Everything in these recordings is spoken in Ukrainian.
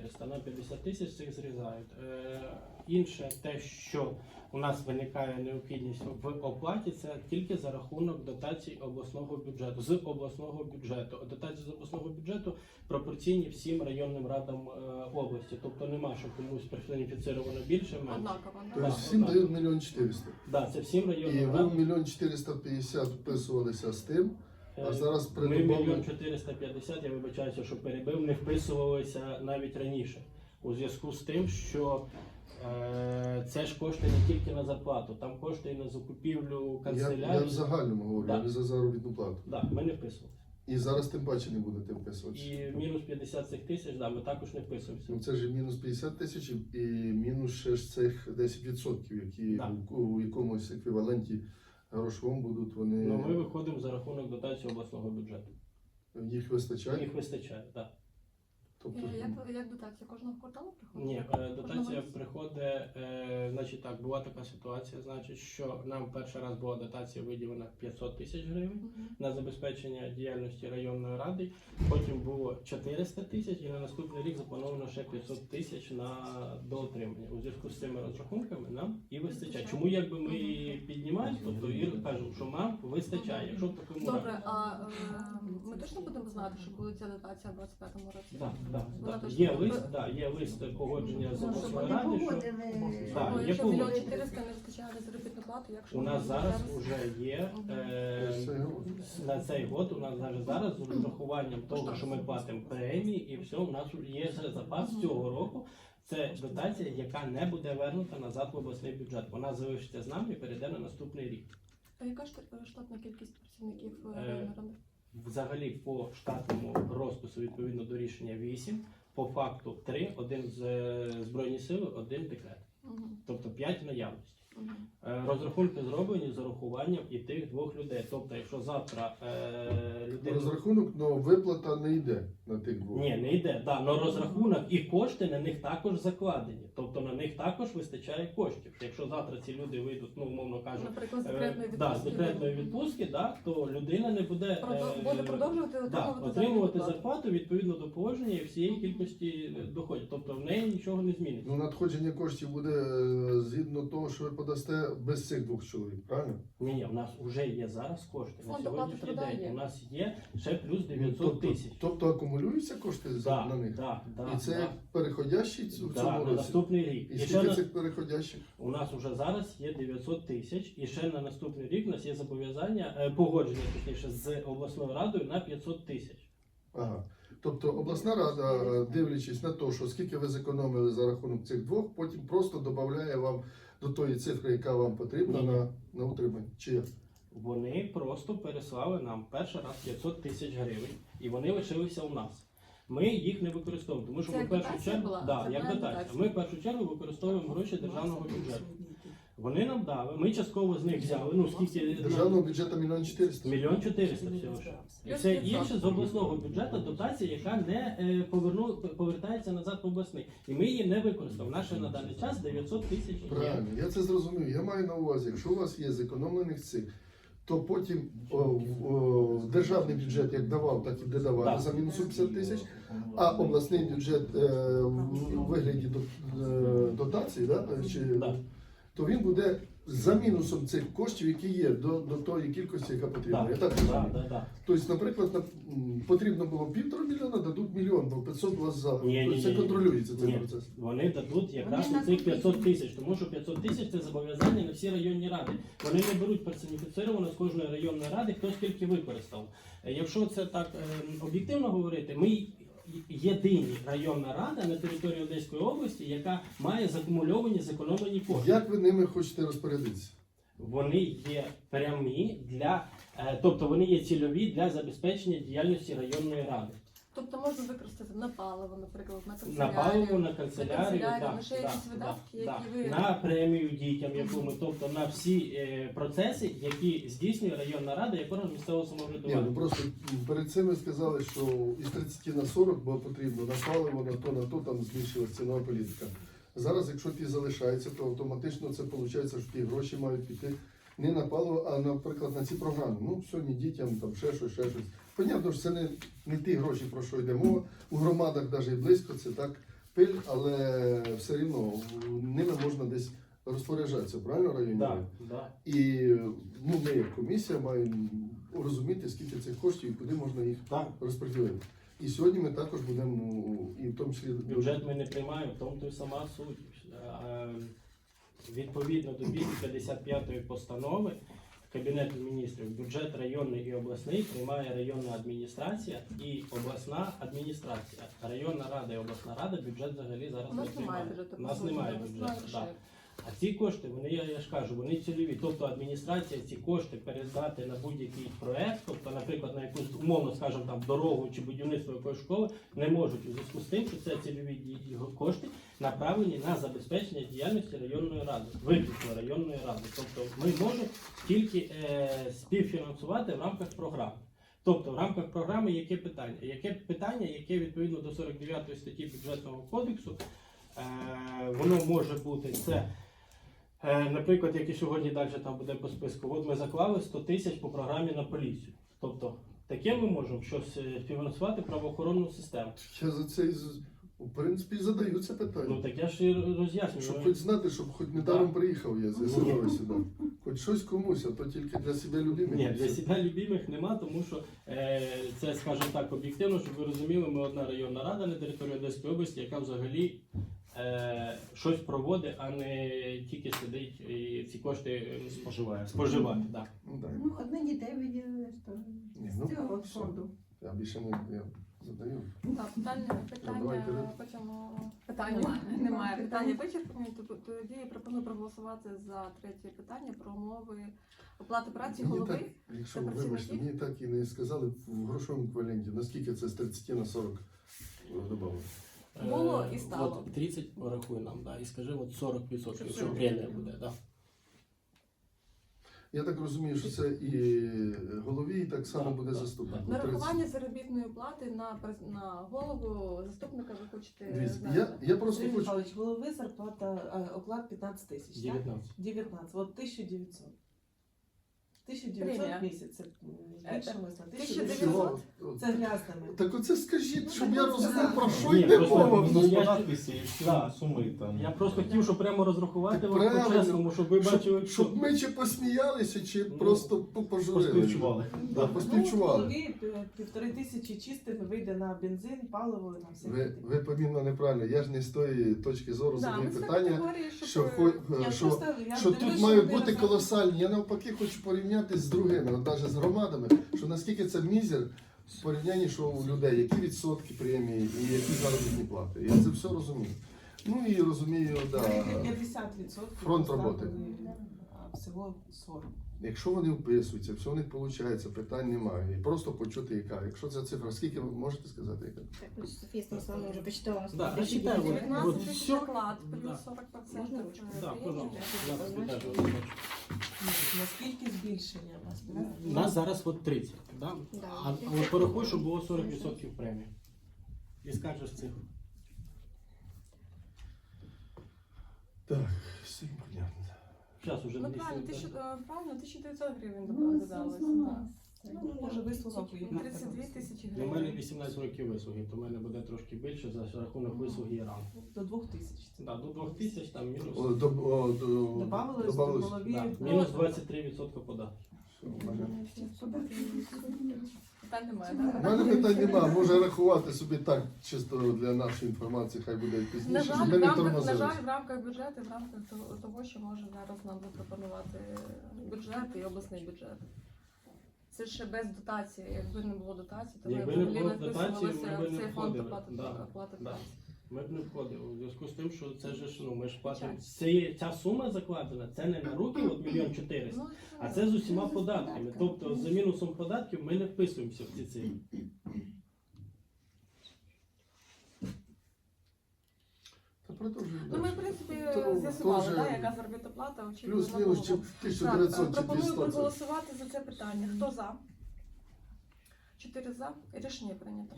400 на 50 тисяч цих зрізають. Е, інше те, що у нас виникає необхідність в оплаті, це тільки за рахунок дотацій обласного бюджету з обласного бюджету. Дотації з обласного бюджету пропорційні всім районним радам е, області. Тобто нема, що комусь персоніфіцировано більше менше. Однаково, Да. Тобто всім дають мільйон чотириста. Да, це всім І районним ви в радам. мільйон 450 вписувалися з тим, а зараз при Ми мільйон 450, я вибачаюся, що перебив, не вписувалися навіть раніше. У зв'язку з тим, що е, це ж кошти не тільки на зарплату, там кошти і на закупівлю Я, канцелярії. я в загальному говорю, Да. не за заробітну плату. Да, ми не вписувалися. І зараз тим паче не будете вписуватися. І мінус 50 цих тисяч, да, ми також не вписуємося. Ну це ж і мінус 50 тисяч і мінус ще ж цих 10%, які Да. у, у якомусь еквіваленті грошовому будуть, вони Ну, ми виходимо за рахунок дотації обласного бюджету. їх вистачає. Їх вистачає, так. Тобто, Як, як дотація кожного кварталу приходить? Ні, е, дотація Кожного приходить, е, значить так, була така ситуація, значить, що нам перший раз була дотація виділена 500 тисяч гривень. Мгм. на забезпечення діяльності районної ради. Потім було 400 тисяч, і на наступний рік заплановано ще 500 тисяч на доотримання. У зв'язку з цими розрахунками нам і вистачає. Чому якби ми і піднімаємо, тобто і кажемо, що нам вистачає, якщо в такому Добре, а е, точно будемо знати, що буде ця дотація в 25-му році? Да, да, Вона да. точно Є буде? лист, да, є лист погодження з Ну, щоб обласною вони ради, що погодили. Бо є якщо погодження. мільйон 400 не вистачає на заробітну плату, якщо у нас ми зараз вже є е, на цей год. У нас навіть зараз з урахуванням того, що ми платимо премії, і все, у нас є ще запас цього року. Це дотація, яка не буде вернута назад в обласний бюджет. Вона залишиться з нами і перейде на наступний рік. А яка ж штатна кількість працівників Е, е, районної ради? Взагалі, по штатному розпису відповідно до рішення 8, по факту 3, один з е, збройні сили, один декрет, тобто 5 наявності. Е, Розрахунки зроблені з урахуванням і тих двох людей. Тобто, якщо завтра е, людина Розрахунок, але виплата не йде на тих двох. Ні, не йде. Да, но розрахунок і кошти на них також закладені. Тобто на них також вистачає коштів. Якщо завтра ці люди вийдуть, ну умовно кажуть, Наприклад, з е, декретної да, з відпустки. декретної відпустки, да, то людина не буде, е, буде продовжувати да, отримувати отримувати заробітну плату. зарплату відповідно до положення і всієї кількості доходів. Тобто в неї нічого не зміниться. Ну, надходження коштів буде е, згідно того, що ви подасте без цих двох чоловік, правильно? Ні, ні, у нас вже є зараз кошти. На Фонд оплати сьогоднішній труда день є. у нас є ще плюс Ну, 900 тобто, тисяч. тобто акумулюються кошти за- Да, на них. да, да, І це да. як переходящий в Да, цьому на році. наступний рік. І І ще скільки на- цих переходящих? У нас вже зараз є 900 тисяч, і ще на наступний рік у нас є зобов'язання е, погодження точніше з обласною радою на 500 тисяч. Ага. Тобто обласна рада, е, дивлячись на те, що скільки ви зекономили за рахунок цих двох, потім просто додає вам до тої цифри, яка вам потрібна Ні. на, на утримання. Чи як? Вони просто переслали нам перший раз 500 тисяч гривень, і вони лишилися у нас. Ми їх не використовуємо, тому що Це ми в першу дотація чергу була? да, Це як була дотація. дотація? Ми в першу чергу використовуємо гроші державного бюджету. Вони нам дали, ми частково з них взяли. Ну скільки Державного бюджету мільйон 400. Мільйон чотириста всього лише. І це інше з обласного бюджету дотація, яка не е, поверну, повертається назад в обласний. І ми її не використали. Наше на даний час 900 тисяч. Правильно, я це зрозумів. Я маю на увазі, якщо у вас є зекономлених цих, то потім о, о, в державний бюджет як давав, так і буде давати за мінусом 50 тисяч, а обласний бюджет е, в вигляді до, е, дотації, да, чи, Да. То він буде за мінусом цих коштів, які є до, до тої кількості, яка потрібна. Да, Я так розумію. да, да. Тобто, наприклад, на- м, потрібно було півтора мільйона, дадуть мільйон, бо 500 у вас за. Ні, ні, Тобто це ні, ні. контролюється цей Ні. процес. Вони дадуть якраз Вони цих 500 тисяч, тому що 500 тисяч це зобов'язання на всі районні ради. Вони не беруть персоніфіцировано з кожної районної ради, хто скільки використав. Е, Якщо це так е, об'єктивно говорити, ми єдині районна рада на території Одеської області, яка має закумульовані зекономлені кошти. Як ви ними хочете розпорядитися? Вони є прямі для, е, тобто вони є цільові для забезпечення діяльності районної ради. Тобто можна використати на паливо, наприклад, на На паливо, на канцелярію, канцелярію, да, на ще якісь да, видатки, да. які ви- на премію дітям, яку ми, тобто на всі е, процеси, які здійснює районна рада, як орган місцевого Ні, самоврядування. ну просто перед цим ви сказали, що із 30 на 40 було потрібно на паливо, на то, на то там збільшилась цінова політика. Зараз, якщо ті залишаються, то автоматично це виходить, що ті гроші мають піти не на паливо, а наприклад на ці програми. Ну, сьогодні дітям там ще щось, ще щось. Понятно, що це не, не ті гроші, про що йде мова. У громадах навіть близько це так пиль, але все рівно ними можна десь розпоряджатися, правильно районні? Да, да. І ну, ми, як комісія, маємо розуміти, скільки цих коштів і куди можна їх Так. розподілити. І сьогодні ми також будемо, і в тому числі Бюджет ми не приймаємо, в тому то сама суть. Е, Відповідно до 255 постанови Кабінету міністрів бюджет районний і обласний приймає районна адміністрація і обласна адміністрація. Районна рада і обласна рада бюджет взагалі зараз У не немає приймає. бюджету. У нас немає бюджету. А ці кошти, вони я, я ж кажу, вони цільові. Тобто адміністрація ці кошти передати на будь-який проект, тобто, наприклад, на якусь умовно, скажімо, там дорогу чи будівництво якоїсь школи, не можуть у зв'язку з тим, що це цільові кошти направлені на забезпечення діяльності районної ради, виключно районної ради. Тобто ми можемо тільки е, співфінансувати в рамках програми. Тобто в рамках програми яке питання? Яке питання, яке відповідно до 49 статті бюджетного кодексу, е, воно може бути це. Е, Наприклад, як і сьогодні далі там буде по списку, от ми заклали 100 тисяч по програмі на поліцію. Тобто таке ми можемо щось е, фінансувати правоохоронну систему. я за це і з- в принципі і задаю це питання. Ну так я ж і роз'яснюю. Щоб хоч знати, щоб хоч не даром приїхав я з Ну. СНО сюди. Хоч щось комусь, а то тільки для себе любимих. Ні, для себе любимих нема, тому що е, це, скажімо так, об'єктивно, щоб ви розуміли, ми одна районна рада на території Одеської області, яка взагалі щось проводить, а не тільки сидить і ці кошти е, Споживає. споживає. Да. Ну, так. Ну, одне дітей виділили, Ні, з ну, цього все. фонду. Я більше не я задаю. Так, питання, давайте, питання, потім питання немає. Питання вичерпані. Тобто Тоді я пропоную проголосувати за третє питання про умови оплати праці Мені голови. так, якщо Це ви вибачте, мені так і не сказали в грошовому еквіваленті, наскільки це з 30 на 40 додали. Було Е, і стало. От 30 порахуй нам, да, і скажи, от 40%, Що що премія буде. Да. Я так розумію, що це і голові, і так само буде заступник. так. 30. Нарахування заробітної плати на на голову заступника ви хочете знати? я, я просто Сергій хочу. Михайлович, голови зарплата, е, оклад 15 тисяч, так? 19. 19, от 1900. 1900 Премія. місяць, це м, збільшилось на 1900. 1900. Це грязними. Так оце скажіть, Ну, щоб я розумів, про що Ні, йде просто- мова. Ну, Ну, я- надписи і всі Да. суми там. Я просто хотів, щоб прямо розрахувати Так вам правильно. по-чесному, щоб ви бачили, Щоб, що ми чи посміялися, чи Ну, просто по- пожурили. Поспівчували. Да, Ну, поспівчували. півтори тисячі чистими вийде на бензин, паливо на все. Ви, ви помітно неправильно. Я ж не з тої точки зору Да, задаю з питання, категорії, щоб, що, е, хо- Я що, що тут мають бути колосальні. Я навпаки хочу порівняти з другими, от навіть з громадами, що наскільки це мізер в порівнянні, що у людей, які відсотки премії і які заробітні плати. Я це все розумію. Ну і розумію, да, 50% Фронт роботи. всього 40. Якщо вони вписуються, все у них виходить, питань немає. І просто почути яка. Якщо ця цифра, скільки ви можете сказати? Яка? Так, ну, Софія Станіславовна вже почитала. Да, Тисячі я читаю, дев'ять. вот- 19 вот тисяч оклад, плюс 40%. Можна е, Да, пожалуйста. Зараз Знаєш. Наскільки збільшення у вас? У нас зараз от 30, да? Да. а, а порахуй, щоб було 40% премії. І скажеш цифру. Так, все понятно. Зараз уже Ну правильно, е, правильно, 1900 гривень Ну, додалося. Ну, може, вислуга поїхала. 32 тисячі Ну, У мене гривень. 18 років вислуги, то в мене буде трошки більше за рахунок вислуги і ран. До 2000. Да, до 2000 там мінус. О, до, о, до, Добавилось до добавилось. голові. Да, ну, мінус 23% податку. Все, у мене. Питань немає, У мене питань немає, може рахувати собі так, чисто для нашої інформації, хай буде На пізніше, жаль, щоб в не рамках, на тормозили. жаль, в рамках бюджету, в рамках того, того, що може зараз нам запропонувати бюджет і обласний бюджет. Це ще без дотації. Якби не було дотації, то ми Якби не взагалі було не дотації, вписувалися ми б в не цей фонд входили. оплати, Да, оплати да. праці. Ми б не входили у зв'язку з тим, що це ж ну ми ж платимо. Це, ця сума закладена, це не на руки, от мільйон чотириста, Ну, а це з усіма податками. Тобто за мінусом податків ми не вписуємося в ці цифри. Та продовжуй Ну, ми, в принципі, То- з'ясували, да, яка заробітна плата, очікувана чи було. 1900 чи пропоную 200. проголосувати за це питання. Хто за? Чотири за. Рішення прийнято.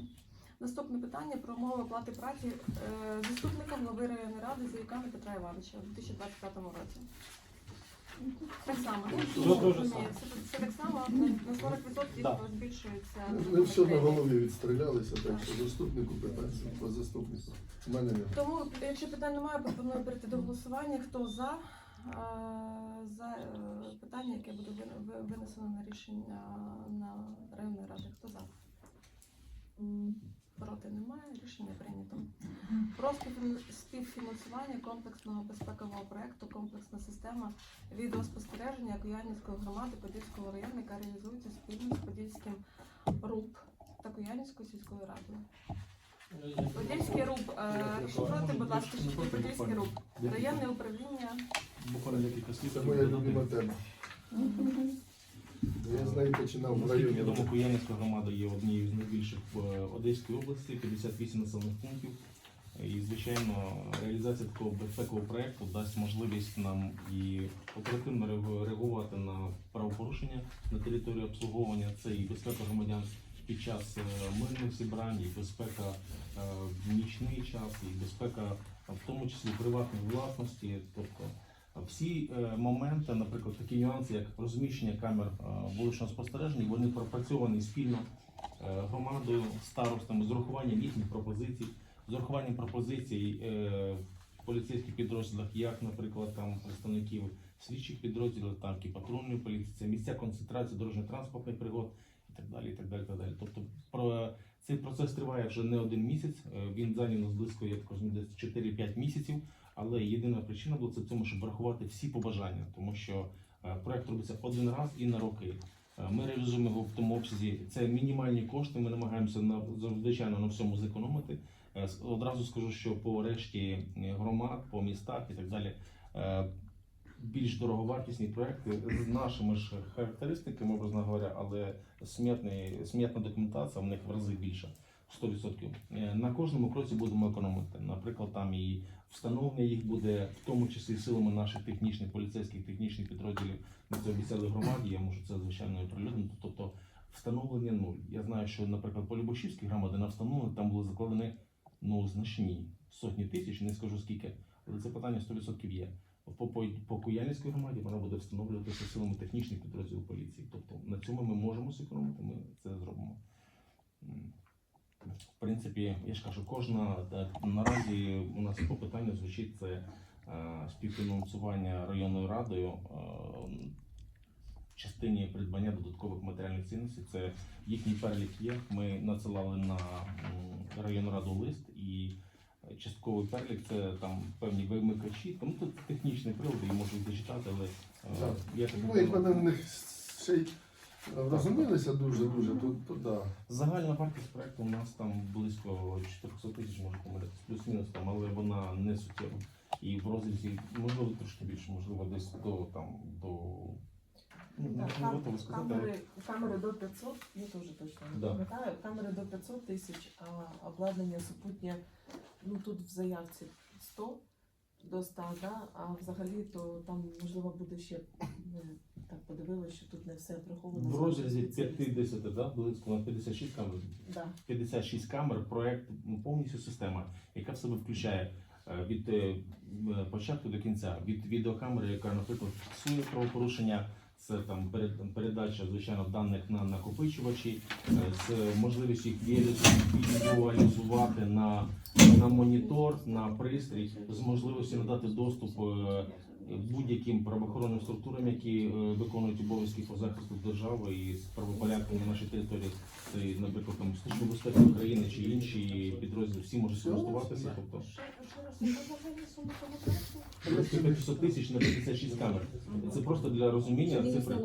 Наступне питання про умови оплати праці е, заступникам голови районної ради Заїкана Петра Івановича у 2025 році. Так само. Що Ну, ні, це так само на на 40% Да. збільшується. Ми все на голові відстрілялися, так що заступнику питань по заступнику. У мене немає. Тому, якщо питань немає, пропоную перейти до голосування. Хто за, е, за е, питання, яке буде вин- ви- винесено на рішення на районної ради? Хто за? М, Проти немає, рішення прийнято. Про співфінансування комплексного безпекового проекту Комплексна система відеоспостереження Куянівської громади Подільського району, яка реалізується спільно з Подільським РУП та Куянівською сільською радою. Подільський РУП, е, проти, будь ласка, ще Подільський РУП. Районне управління. Буквально декілька слів. Це моя любима тема. Я з неї починав в районі. відомо, Куянівська громада є однією з найбільших в Одеській області, 58 населених пунктів. І, звичайно, реалізація такого безпекового проєкту дасть можливість нам і оперативно реагувати на правопорушення на території обслуговування. Це і безпека громадян під час е, мирних зібрань, і безпека е, в нічний час, і безпека е, в тому числі приватної власності. Тобто е, всі е, моменти, наприклад, такі нюанси, як розміщення камер е, вуличного спостереження, вони пропрацьовані спільно е, громадою, старостами з урахуванням їхніх пропозицій, з урахуванням пропозицій в поліцейських підрозділах, як, наприклад, там представників слідчих підрозділів, так і патрульної поліції, місця концентрації дорожньо-транспортних пригод і так далі. І так далі, так далі. Тобто про цей процес триває вже не один місяць. Він зайняв нас близько, я так розумію, десь 4-5 місяців. Але єдина причина була це в тому, щоб врахувати всі побажання, тому що е, проект робиться один раз і на роки. Е, Ми реалізуємо його в тому обсязі. Це мінімальні кошти. Ми намагаємося на звичайно на всьому зекономити. Е, Одразу скажу, що по решті громад, по містах і так далі. Більш дороговартісні проекти з нашими ж характеристиками, образно говоря, але смертна документація в них в рази більша. 100%. Е, На кожному кроці будемо економити. Наприклад, там і встановлення їх буде, в тому числі силами наших технічних поліцейських технічних підрозділів. Ми це обіцяли громаді. Я можу це звичайно оприлюднити. Тобто встановлення нуль. Я знаю, що, наприклад, по Любошівській громаді на встановлення там були закладені ну значні сотні тисяч, не скажу скільки, але це питання 100% є. По, по, по Куяльській громаді вона буде встановлюватися силами технічних підрозділів поліції. Тобто на цьому ми можемо зекономити, ми це зробимо. В принципі, я ж кажу, кожна е, наразі у нас по питанню звучить це е, співфінансування районною радою е, в частині придбання додаткових матеріальних цінностей. Це їхній перелік є. Ми надсилали на районну раду лист і частковий перелік це там певні вимикачі. Тому тут технічний привод, і можу їх зачитати, але е, Так. я так Розумілися дуже дуже, то, да. Загальна вартість проекту у нас там близько 400 тисяч, може помилятися, плюс-мінус там, але вона не суттєва. І в розрізі, можливо, трошки більше, можливо, десь до там до ну, Так, кам- готовий сказати, але камери, камери до 500, я теж точно не Да. пам'ятаю, камери до 500 тисяч, а обладнання супутнє, ну тут в заявці 100 до 100, да? а взагалі то там можливо буде ще, ми так подивилися, що тут не все враховано. в розрізі 50, да, близько на 56 камер, Да. 56 камер, проект ну, повністю система, яка в себе включає е, від е, початку до кінця, від відеокамери, яка, наприклад, фіксує правопорушення. Це там перед- передача звичайно даних на накопичувачі е, з можливістю їх візуалізувати на, на монітор, на пристрій, з можливістю надати доступ е, будь-яким правоохоронним структурам, які е, виконують обов'язки по захисту держави і з правопорядком на нашій території. Це, наприклад, там Служба безпеки України чи інші підрозділи, всі можуть користуватися. Тобто Ще ще раз, яка взагалі сума того проекту? близько 500 тисяч на 56 камер. Це просто для розуміння цифри.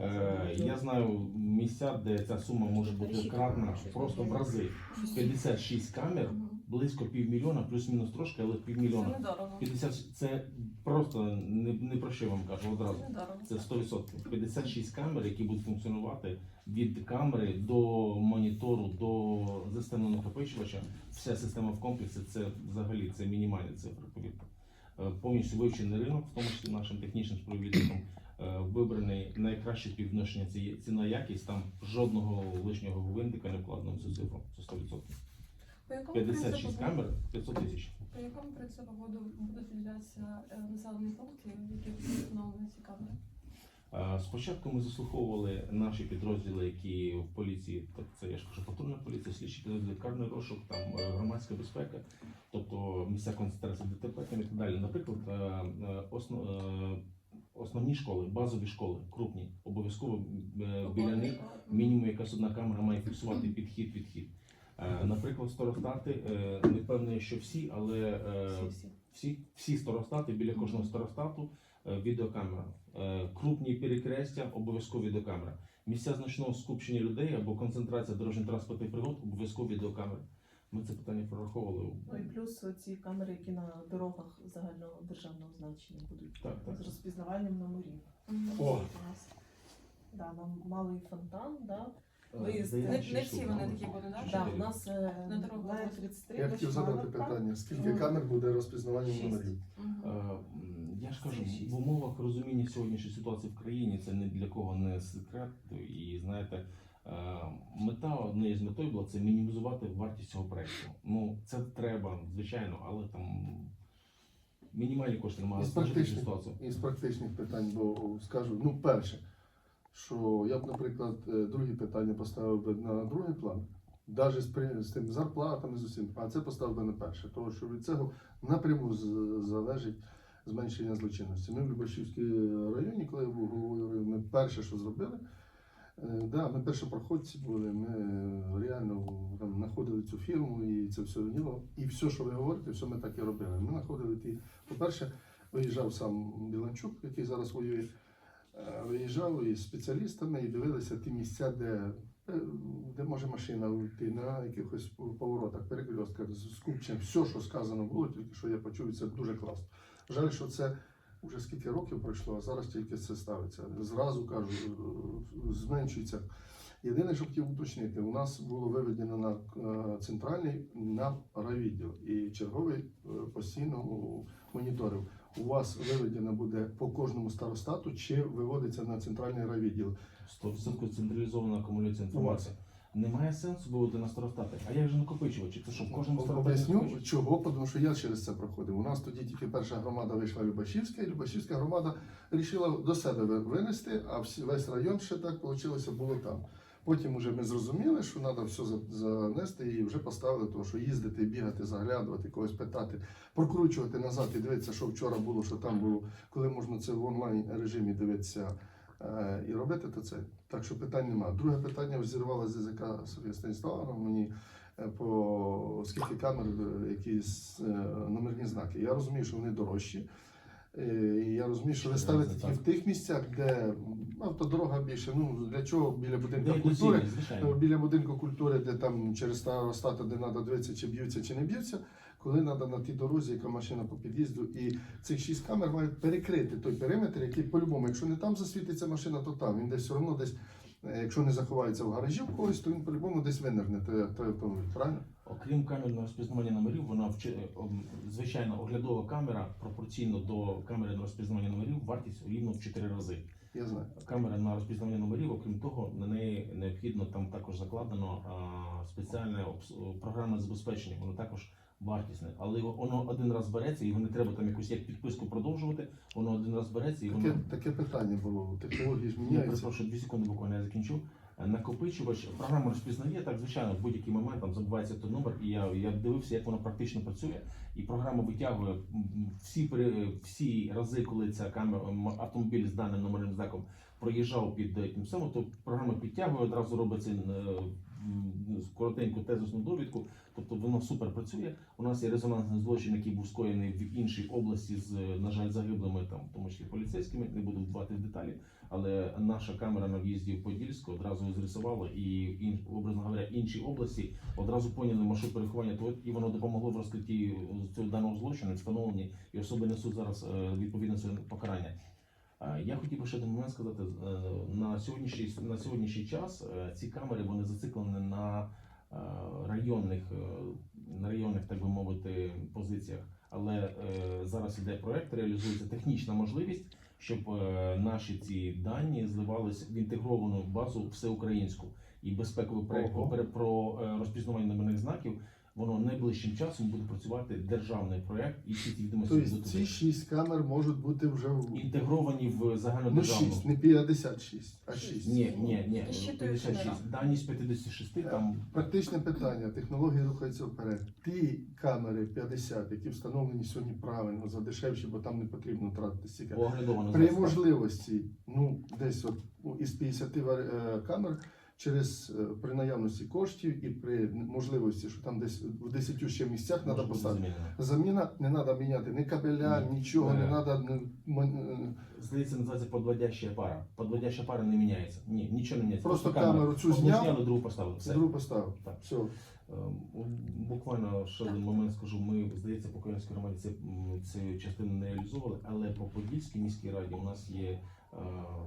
Е, я знаю місця, де ця сума може бути кратна просто в рази. 56 камер. Близько півмільйона, плюс-мінус трошки, але Це півмільйона. недорого. 50 це просто не, не про що вам кажу одразу. Це недорого. Це 100%. 56 камер, які будуть функціонувати від камери до монітору, до системного накопичувача. Вся система в комплексі це взагалі це мінімальні цифри, повірте. Е, Повністю вивчений ринок, в тому числі нашим технічним співробітником, е, вибраний найкраще співвідношення ціна якість. Там жодного лишнього гвинтика не вкладено в цю цифру. Це 100%. По якому 56 принципу камер 500 тисяч. По якому принципу будуть, будуть виділятися е, населені пункти, в яких будуть встановлені ці камери? Спочатку ми заслуховували наші підрозділи, які в поліції, так це я ж кажу, патрульна поліція, слідчі підрозділи, карний розшук, там е, громадська безпека, тобто місця концентрації ДТП там і так далі. Наприклад, е, е, осно- е, основні школи, базові школи, крупні, обов'язково е, біля них мінімум якась одна камера має фіксувати підхід, відхід. Е, Наприклад, старостати, е, не впевнений, що всі, але е, всі, всі старостати, біля кожного старостату відеокамера. Крупні перекрестя, обов'язково відеокамера. Місця значного скупчення людей або концентрація дорожньо-транспортних пригод, обов'язково відеокамери. Ми це питання прораховували. Ну і плюс ці камери, які на дорогах загального державного значення будуть Так, так. з розпізнаванням номерів. О. Да, нам малий фонтан, да. Е, Виїзд. Не, не всі вони такі будуть, так? Да, у нас е, На дорогах на 33 Я хотів задати питання, скільки камер буде розпізнавання номерів? Е, м, Я ж кажу, в умовах розуміння сьогоднішньої ситуації в країні це не для кого не секрет. І знаєте, е, мета однією з метою була це мінімізувати вартість цього проекту. Ну це треба, звичайно, але там мінімальні кошти немає Із знижити практичних, ситуацію. із практичних питань, бо скажу, ну перше, що я б, наприклад, е, другі питання поставив би на другий план, навіть з, з тим зарплатами з усім, а це поставив би на перше, тому що від цього напряму з- залежить зменшення злочинності. Ми в Любашівській районі, коли я був головою району, ми перше, що зробили, е, да, ми першопроходці були, ми реально там знаходили цю фірму і це все діло. І все, що ви говорите, все ми так і робили. Ми знаходили ті, по-перше, виїжджав сам Біланчук, який зараз воює. Е, Виїжджав із спеціалістами і дивилися ті місця, де, е, де може машина уйти на якихось поворотах, перекрестках, з скупченням. Все, що сказано було, тільки що я почув, це дуже класно. Жаль, що це вже скільки років пройшло, а зараз тільки це ставиться. Зразу кажу, е, зменшується. Єдине, що хотів уточнити, у нас було виведено на центральний на райвідділ і черговий постійно моніторив. У вас виведено буде по кожному старостату чи виводиться на центральний райвідділ? 100% централізована акумуляція У вас. інформації. Немає сенсу виводити на старостати. А як же накопичувачі? Це що, в кожному старостаті Об'ясню, чого, тому що я через це проходив. У нас тоді тільки перша громада вийшла Любашівська, і Любашівська громада вирішила до себе ви- винести, а весь район ще так вийшло, було там. Потім вже ми зрозуміли, що треба все занести і вже поставили того, що їздити, бігати, заглядувати, когось питати, прокручувати назад і дивитися, що вчора було, що там було, коли можна це в онлайн режимі дивитися е, і робити, то це. Так що питань немає. Друге питання зірвала з язика Софія Станіславовна мені е, по скільки камер, е, якісь номерні знаки. Я розумію, що вони дорожчі. Е, я розумію, що ви ставите тільки в тих місцях, де автодорога більше. Ну для чого біля будинку культури? Е, Біля будинку культури, де там через старостата, де треба дивитися, чи б'ються, чи не б'ються, коли треба на тій дорозі, яка машина по під'їзду, і цих шість камер мають перекрити той периметр, який по-любому, якщо не там засвітиться машина, то там. Він десь все одно десь, е, якщо не заховається в гаражі в когось, то він по-любому десь винирне той, той автомобіль, правильно? Окрім камерного розпізнавання номерів, вона вчи- ом, звичайно оглядова камера пропорційно до камери на розпізнавання номерів вартість рівно в 4 рази. Я знаю. Камера на розпізнавання номерів, окрім того, на неї необхідно там також закладено а, спеціальне обс- програмне забезпечення. Воно також вартісне, але воно один раз береться, його не треба там якусь як підписку продовжувати. Воно один раз береться і воно Таке, таке питання було. Технології ж я перепрошую, дві секунди буквально я закінчу. Накопичувач, програма розпізнає, так звичайно, в будь-який момент там забувається той номер, і я, я дивився, як воно практично працює. І програма витягує всі всі рази, коли ця камера автомобіль з даним номерним знаком проїжджав під е, тим самим, то програма підтягує, одразу робиться е, м, коротеньку тезисну довідку. Тобто воно супер працює. У нас є резонансний злочин, який був скоєний в іншій області з, е, на жаль, загиблими там, тому числі поліцейськими. Не буду вдавати в деталі. Але наша камера на в'їзді в Подільську одразу зрисувала, і образно говоря, інші області одразу поняли маршрут переховання, то і воно допомогло в розкритті цього даного злочину, встановленні і особи несуть зараз е, відповідне покарання. Е, Я хотів би ще один момент сказати е, на сьогоднішній на сьогоднішній час е, ці камери вони зациклені на районних на районних, так би мовити, позиціях. Але зараз іде проект, реалізується технічна можливість, щоб наші ці дані зливались в інтегровану базу всеукраїнську і безпековий проект про, розпізнавання номерних знаків. Воно найближчим часом буде працювати державний проект, і всі ці відомості Тобто будуть ці 6 камер можуть бути вже в інтегровані в ну, загальнодержавну. 6, не 56, а 6. Ні, ні, ні, І щитують 56. камеру. Дані з 56 там Практичне питання, технології рухаються вперед. Ті камери 50, які встановлені сьогодні правильно, за дешевші, бо там не потрібно тратити стільки. оглядовано При зараз. можливості, ну десь от ну, із 50 вар- е, камер, через е, при наявності коштів і при можливості, що там десь в 10 ще місцях треба поставити. замінено. Заміна не треба міняти ні кабеля, Ні. нічого, не Е. треба. Здається, називається подводяща пара. Подводяща пара не міняється. Ні, нічого не міняється. Просто камеру цю Одну зняв, зняли, другу поставили. Все. Другу поставив. Так. Все. Ем, Буквально ще один момент скажу. Ми, здається, по Київській громаді це, м, цю частину не реалізовували, але по Подільській міській раді у нас є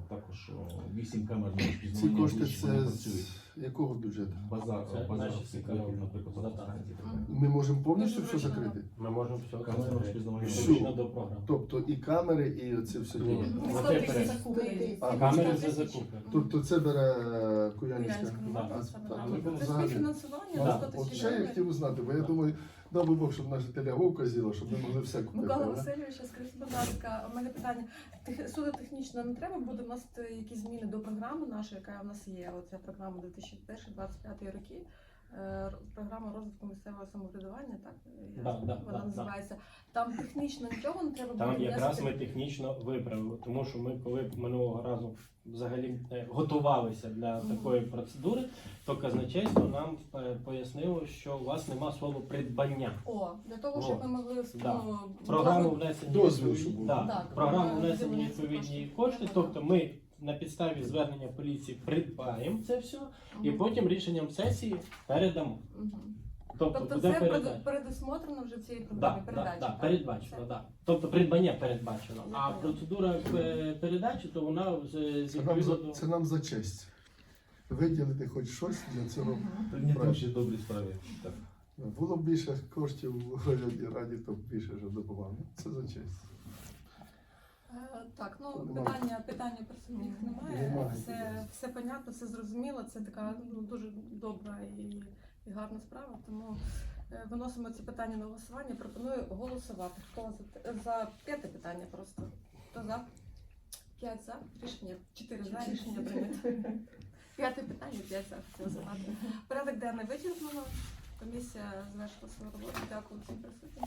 також вісім камер на Ці кошти вони це працюють. з якого бюджету? Базар, Це базар наші цікаві наприклад, задатки. Ми можемо повністю все закрити. Ми можемо все Камери. Включно до програм. Тобто і камери, і оце все Ні. діло. Ми Оце 100 перед. закупили. А, Камери вже закуплені. Тобто це бере е, Куянська. Куянська, ну, А, так, так. ну, Це співфінансування Да. на 100 От ще я хотів узнати, бо я думаю, дав би Бог, щоб наша телеговка з'їла, щоб ми могли все купити. Микола да? Васильович, скажіть, будь ласка, у мене питання. Тех- Суто технічно не треба буде вносити якісь зміни до програми нашої, яка у нас є. Оця програма 2001-2025 роки. Е, Програма розвитку місцевого самоврядування, так я- Да, да, вона да, називається. Там технічно нічого не треба буде Там якраз внести? ми технічно виправили, тому що ми коли минулого разу взагалі е, готувалися для такої процедури, то казначейство нам е, пояснило, що у вас нема слово придбання. О, для того, щоб ми могли да. ну, Програму дозвіл- Дозвіл, відповідні- да, програму е, ці відповідні кошти. Тобто ми на підставі звернення поліції придбаємо це все, і Мгм. потім рішенням сесії передамо. Мгм. Тобто, Тобто буде це передача. передусмотрено вже в цій Да, програмі да, передачі? да, так? передбачено, Це- да. Тобто придбання передбачено. Я А поняла. процедура е, передачі, то вона з- з Це нам, відповідно за, до це нам за честь. Виділити хоч щось для цього. Мгм. Прийняти ще добрі справи. Так. Було б більше коштів в районній раді, то б більше вже. Ну, Це за честь. Е, Так, ну питання, питання персональних немає. Немає. Все, все понятно, все зрозуміло. Це така ну, дуже добра і, і гарна справа. Тому е, виносимо це питання на голосування. Пропоную голосувати. Хто за, те- за п'яте питання просто? Хто за? П'ять за. Рішення. Чотири за. Рішення прийнято. П'яте питання, п'ять за. Сказати. Порядок денний вичерпано. Комісія завершила свою роботу. Дякую всім присутнім.